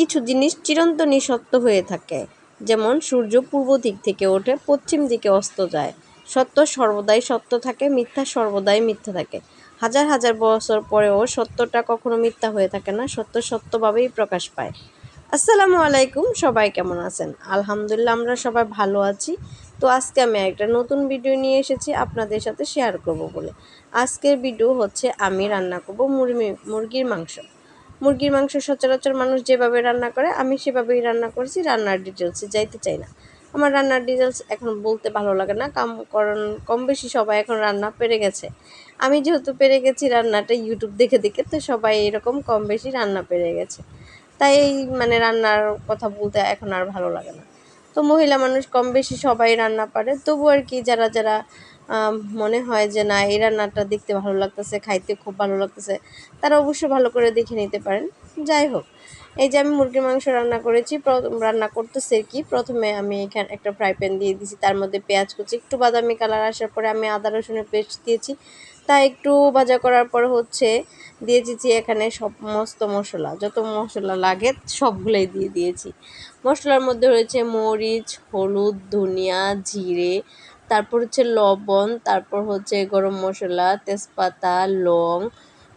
কিছু জিনিস চিরন্তনই সত্য হয়ে থাকে। যেমন, সূর্য পূর্ব দিক থেকে ওঠে, পশ্চিম দিকে অস্ত যায়। সত্য সর্বদাই সত্য থাকে, মিথ্যা সর্বদাই মিথ্যা থাকে। হাজার হাজার বছর পরেও সত্যটা কখনো মিথ্যা হয়ে থাকে না, সত্য সত্যভাবেই প্রকাশ পায়। আসসালামু আলাইকুম, সবাই কেমন আছেন? আলহামদুলিল্লাহ, আমরা সবাই ভালো আছি। তো আজকে আমি একটা নতুন ভিডিও নিয়ে এসেছি আপনাদের সাথে শেয়ার করব বলে। আজকের ভিডিও হচ্ছে, আমি রান্না করব মুরগি মুরগির মাংস। মুরগির মাংস সচরাচর মানুষ যেভাবে রান্না করে, আমি সেভাবেই রান্না করেছি, রান্নার ডিটেলসে যাইতে চাই না। আমার রান্নার ডিটেলস এখন বলতে ভালো লাগে না, কাম কারণ কম বেশি সবাই এখন রান্না পেরে গেছে। আমি যেহেতু পেরে গেছি রান্নাটা ইউটিউব দেখে দেখে, তো সবাই এরকম কম বেশি রান্না পেরে গেছে। তাই এই মানে রান্নার কথা বলতে এখন আর ভালো লাগে না। তো মহিলা মানুষ কম বেশি সবাই রান্না পারে, তবু আর কি যারা যারা মনে হয় যে না, এই রান্নাটা দেখতে ভালো লাগতেছে, খাইতে খুব ভালো লাগতেছে। তারা অবশ্য ভালো করে দেখে নিতে পারেন। যাই হোক, এই যে আমি মুরগির মাংস রান্না করেছি রান্না করতেছে কি? প্রথমে আমি এখানে একটা ফ্রাই প্যান দিয়ে দিয়েছি তার মধ্যে পেঁয়াজ কুচি, একটু বাদামি কালার আসার পরে আমি আদা, রসুনের পেস্ট দিয়েছি। তা একটু ভাজা করার পর হচ্ছে দিয়ে দিয়েছি এখানে সমস্ত মশলা, যত মশলা লাগে সবগুলোই দিয়ে দিয়েছি। মশলার মধ্যে রয়েছে মরিচ, হলুদ, ধনিয়া, জিরে তারপর হচ্ছে লবণ, তারপর হচ্ছে গরম মশলা, তেজপাতা, লং,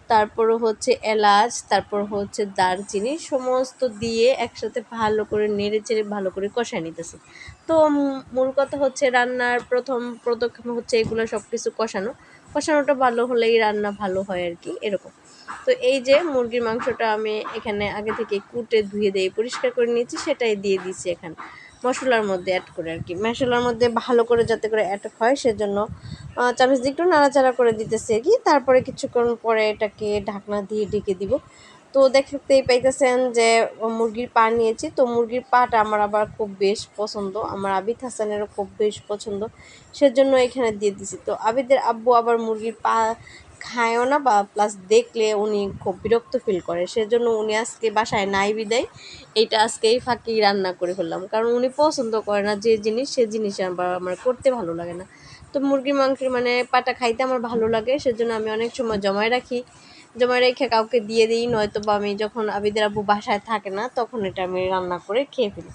তারপর হচ্ছে এলাচ, তারপর হচ্ছে দারচিনি, সমস্ত দিয়ে একসাথে ভালো করে নেড়ে চেড়ে ভালো করে কষায় নিতেছি। তো মূল কথা হচ্ছে রান্নার প্রথম পদক্ষেপ হচ্ছে এগুলো সব কিছু কষানো। কষানোটা ভালো হলেই রান্না ভালো হয় আর কি, এরকম। তো এই যে মুরগির মাংসটা আমি এখানে আগে থেকে কুটে ধুয়ে দিয়ে পরিষ্কার করে নিয়েছি, সেটাই দিয়ে দিচ্ছি এখানে। মশলার মধ্যে অ্যাড করে আর কি। মশলার মধ্যে ভালো করে যাতে করে অ্যাড হয়, সেজন্য চামচ দিয়ে একটু নাড়াচাড়া করে দিতেছি আর কি। তারপরে কিছুক্ষণ পরে এটাকে ঢাকনা দিয়ে ঢেকে দিব। তো দেখতেই পাইতেছেন যে মুরগির পা নিয়েছি। তো মুরগির পাটা আমার আবার খুব বেশ পছন্দ। আমার আবিদ হাসানেরও খুব বেশ পছন্দ। সেজন্য এখানে দিয়ে দিছি। তো আবিদের আব্বু আবার মুরগির পা খায়ও না বা প্লাস দেখলে উনি খুব বিরক্ত ফিল করে। সেজন্য উনি আজকে বাসায় নাই বিদায়। এইটা আজকেই ফাঁকি রান্না করে ফেললাম। কারণ উনি পছন্দ করে না যে জিনিস, সে জিনিস আমার করতে ভালো লাগে না। তো মুরগির মাংস মানে পাটা খাইতে আমার ভালো লাগে, সেজন্য আমি অনেক সময় জমায় রাখি। জমায় রেখে কাউকে দিয়ে দিই নয়তো বা আমি যখন আবিদের আব্বু বাসায় থাকে না, তখন এটা আমি রান্না করে খেয়ে ফেলি।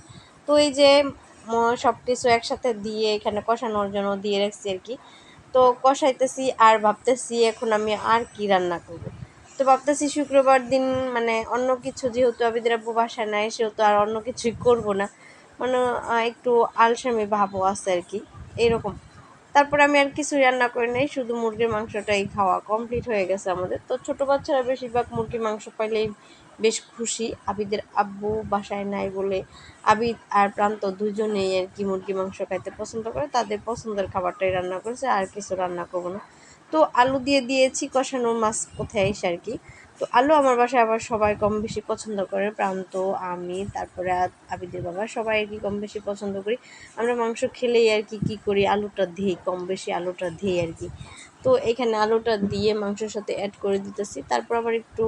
তো এই যে সব কিছু একসাথে দিয়ে এখানে কষানোর জন্য দিয়ে রাখছি আর কি। তো কষাইতেছি আর ভাবতেছি এখন আমি আর কি রান্না করব। তো ভাবতেছি শুক্রবার দিন মানে অন্য কিছু যেহেতু আবিদের আব্বু বাসায় নাই, সেহেতু আর অন্য কিছুই করব না। মানে একটু আলসামি ভাবও আছে আর কি, এরকম। তারপরে আমি আর কিছু রান্না করে নাই, শুধু মুরগির মাংসটাই খাওয়া কমপ্লিট হয়ে গেছে আমাদের। তো ছোটো বাচ্চারা বেশিরভাগ মুরগির মাংস পাইলেই বেশ খুশি। আবিদের আব্বু বাসায় নাই বলে আবিদ আর প্রান্ত দুজনেই আর কি মুরগি, মাংস খাইতে পছন্দ করে। তাদের পছন্দের খাবারটাই রান্না করেছে, আর কিছু রান্না করব না। তো আলু দিয়ে দিয়েছি কষানোর মাছ কোথায় এসে আর কি। তো আলু আমার বাসায় আবার সবাই কম বেশি পছন্দ করে। প্রান্ত, আমি, তারপরে আবিদের বাবা, সবাই আর কি কম বেশি পছন্দ করি। আমরা মাংস খেলেই আর কি, কী করি? আলুটা দিই কম বেশি আলুটা দিই আর কি। তো এখানে আলুটা দিয়ে মাংসের সাথে অ্যাড করে দিতেছি। তারপর আবার একটু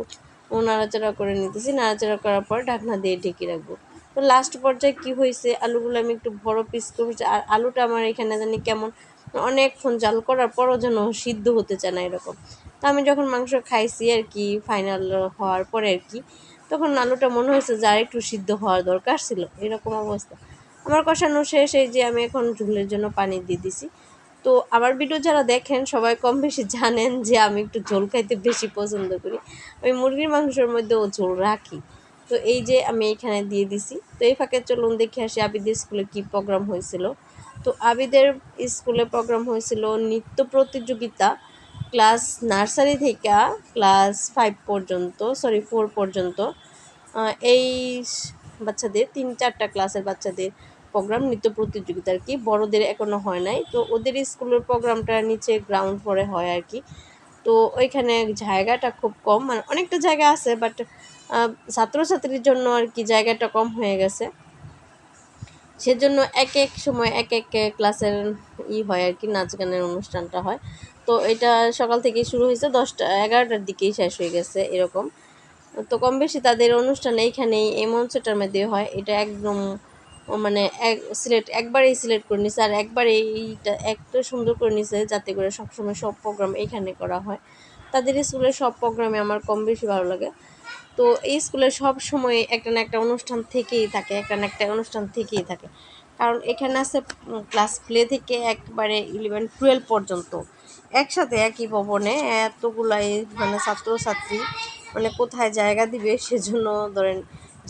নাড়াচাড়া করে নিতেছি। নাড়াচাড়া করার পর ঢাকনা দিয়ে ঢেকে রাখব। তো লাস্ট পর্যায়ে কী হয়েছে? আলুগুলো আমি একটু বড় পিস করেছি আর আলুটা আমার এখানে জানি কেমন? অনেকক্ষণ জাল করার পরও যেন সিদ্ধ হতে চায় না এরকম। তো আমি যখন মাংস খাইছি আর কি ফাইনাল হওয়ার পরে আর কি, তখন আলুটা মনে হয়েছে যে আর একটু সিদ্ধ হওয়ার দরকার ছিল। এরকম অবস্থা। আমার কষানো শেষ, এই যে আমি এখন ঝুলের জন্য পানি দিয়ে দিছি। তো আমার ভিডিও যারা দেখেন, সবাই কম বেশি জানেন যে আমি একটু ঝোল খাইতে বেশি পছন্দ করি। আমি মুরগির মাংসের মধ্যেও ঝোল রাখি। তো এই যে আমি এখানে দিয়ে দিছি। তো এই ফাঁকে চলুন দেখে আসি আবিদের স্কুলে কি প্রোগ্রাম হয়েছিল। তো আবিদের স্কুলে প্রোগ্রাম হয়েছিল নৃত্য প্রতিযোগিতা ক্লাস নার্সারি থেকে ক্লাস ফাইভ পর্যন্ত সরি ফোর পর্যন্ত। এই বাচ্চাদের, তিন চারটা ক্লাসের বাচ্চাদের প্রোগ্রাম নৃত্য প্রতিযোগিতা আর কি? বড়দের এখনও হয় নাই। তো ওদের স্কুলের প্রোগ্রামটা নিচে গ্রাউন্ড ফ্লোরে হয় আর কি। তো ওইখানে জায়গাটা খুব কম। মানে অনেকটা জায়গা আছে বাট ছাত্রছাত্রীর জন্য আর কি জায়গাটা কম হয়ে গেছে। সেজন্য এক এক সময় এক এক ক্লাসের ই হয় আর কি, নাচ গানের অনুষ্ঠানটা হয়। তো এটা সকাল থেকেই শুরু হয়েছে, দশটা, এগারোটার দিকেই শেষ হয়ে গেছে এরকম। তো কম বেশি তাদের অনুষ্ঠান এইখানেই, এই মঞ্চটার মধ্যে হয়। এটা একদম মানে এক সিলেক্ট একবারেই সিলেক্ট করে নিছে আর একবারে এইটা এত সুন্দর করে নিছে যাতে করে সবসময় সব প্রোগ্রাম এখানে করা হয়। তাদের স্কুলের সব প্রোগ্রামে আমার কম বেশি ভালো লাগে। তো এই স্কুলে সব সময় একটা না একটা অনুষ্ঠান থেকেই থাকে, একটা না একটা অনুষ্ঠান থেকেই থাকে। কারণ এখানে আছে ক্লাস প্লে থেকে একবারে ইলেভেন টুয়েলভ পর্যন্ত। একসাথে একই ভবনে এতগুলাই মানে ছাত্রছাত্রী মানে কোথায় জায়গা দিবে সেজন্য ধরেন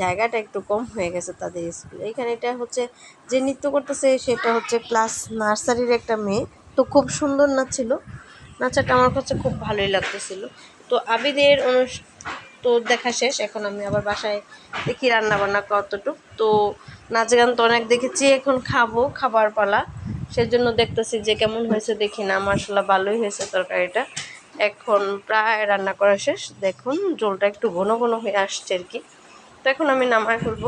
জায়গাটা একটু কম হয়ে গেছে তাদের স্কুলে এখানে এটা হচ্ছে যে নৃত্য করতেছে, সেটা হচ্ছে ক্লাস নার্সারির একটা মেয়ে। তো খুব সুন্দর নাচছিল নাচাটা আমার কাছে খুব ভালোই লাগতেছিল। তো আবিদের অনুষ, তো দেখা শেষ। এখন আমি আবার বাসায় দেখি রান্না বান্না কতটুক। তো নাচ গান তো অনেক দেখেছি, এখন খাব, খাবার পালা। সেজন্য দেখতেছি যে কেমন হয়েছে দেখি না। মশলা ভালোই হয়েছে তরকারিটা। এখন প্রায় রান্না করা শেষ। দেখুন জলটা একটু ঘন ঘন হয়ে আসছে আর কি। তো এখন আমি নামায় ফেলব।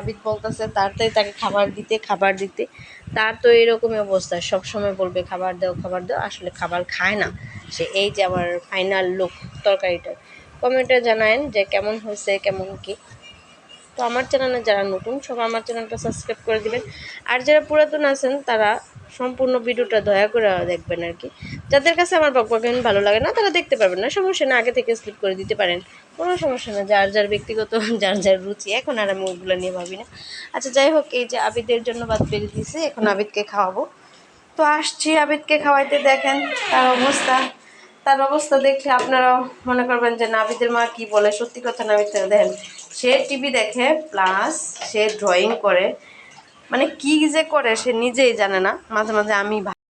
আবিদ বলতেছে তাড়াতাড়ি তাকে খাবার দিতে খাবার দিতে। তার তো এরকমই অবস্থা, সবসময় বলবে, খাবার দাও খাবার দাও। আসলে খাবার খায় না। সে এই যে আমার ফাইনাল লুক তরকারিটা কমেন্টে জানায়েন যে কেমন হয়েছে, কেমন কি। তো আমার চ্যানেলে যারা নতুন, সবাই আমার চ্যানেলটা সাবস্ক্রাইব করে দিবেন। আর যারা পুরাতন আছেন, তারা সম্পূর্ণ ভিডিওটা দয়া করে দেখবেন আর কি। যাদের কাছে আমার বকবকেন ভালো লাগে না, তারা দেখতে পারবেন না। সমস্যা না, আগে থেকে স্লিপ করে দিতে পারেন। কোনো সমস্যা না, যার যার ব্যক্তিগত, যার যার রুচি। এখন আর আমি ওগুলো নিয়ে ভাবি না। আচ্ছা যাই হোক, এই যে আবিদের জন্য বাদ বেরিয়ে দিয়েছে, এখন আবিদকে খাওয়াবো। তো আসছি আবিদকে খাওয়াইতে, দেখেন তার অবস্থা। তার অবস্থা দেখলে আপনারা মনে করবেন যে নাবিদের মা কি বলে? সত্যি কথা নাবিদ দেখেন, সে টিভি দেখে প্লাস সে ড্রয়িং করে। মানে কি যে করে, সে নিজেই জানে না। মাঝে মাঝে আমি